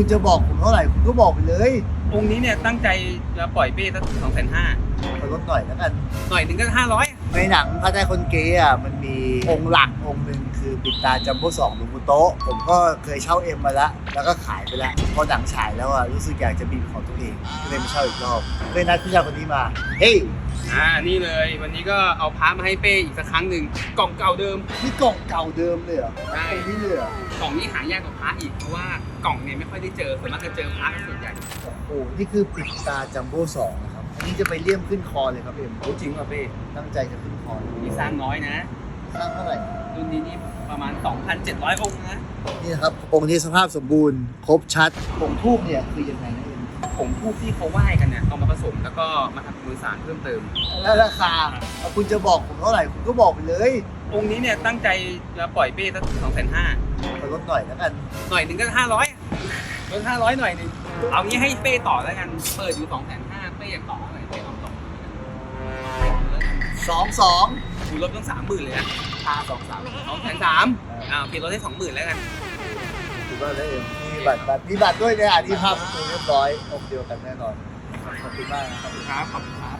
คุณจะบอกผมเท่าไหร่คุณก็บอกไปเลย องค์นี้เนี่ยตั้งใจจะปล่อยเป้สักสองแสนห้าขอลดหน่อยแล้วกันหน่อยหนึ่งก็ห้าร้อยในหนังพระใจคนเกย์อะมันมีองค์หลักองค์หนึ่งคือปิดตาจัมโบ้สองหลวงปู่โต๊ะผมก็เคยเช่าเอ็มมาแล้วแล้วก็ขายไปแล้วพอหนังฉายแล้วอะรู้สึกอยากจะมีของตัวเองก็เลยมาเช่าอีกรอบเลยนัดผู้ชายคนนี้มา เฮ้ยอ่านี่เลย วันนี้ก็เอาพามาให้เป้อีกสักครั้งหนึ่งกล่องเก่าเดิมนี่กล่องเก่าเดิมเลยเหรอใช่องค์นี้เลยเหรอกล่องนี้หายากกว่าพระอีกเพราะว่ากล่องเนี่ยไม่ค่อยได้เจอส่วนมากจะเจอพระส่วนใหญ่โอ้โห นี่คือปิดตาจัมโบ้สองนะครับ อันนี้จะไปเลี่ยมขึ้นคอเลยครับเอ็มโอ้จริงป่ะเป้ตั้งใจจะขึ้นคอเลยนี่สร้างน้อยนะ สร้างเท่าไหร่รุ่นนี้นี่ประมาณ 2,700 องค์นะ นี่นะครับ องค์นี้สภาพสมบูรณ์ ครบชัดองค์ทูบเนี่ยคือยังไงนะเอ็มผงทูบที่เขาไหว้กันเนี่ยเอามาผสมแล้วก็มาทำมือสารเพิ่มเติม แล้วราคาเอาคุณจะบอกผมเท่าไหร่คุณก็บอกไปเลย องค์นี้เนี่ยตั้งใจจะปล่อยเป้สักสองแสนห้าขอลดหน่อยแล้วกัน หน่อยหนึ่งก็ห้าร้อย ลดห้าร้อยหน่อยหนึ่งเอางี้ให้เป้ต่อแล้วกัน เปิดอยู่สองแสนห้าเป้อยากต่อหน่อยเป้เอาต่อสองสองคูลดต้องสามหมื่นเลยนะพาสองสามสองแสนสามอ่าโอเคลดให้สองหมื่นแล้วกันถือว่าได้เอ็มมีบัตรบัตรมีบัตรด้วยเนี่ยอันนี้ภาพประตูเรียบร้อยองค์เดียวกันแน่นอน ขอบคุณมากนะครับครับขอบคุณครับ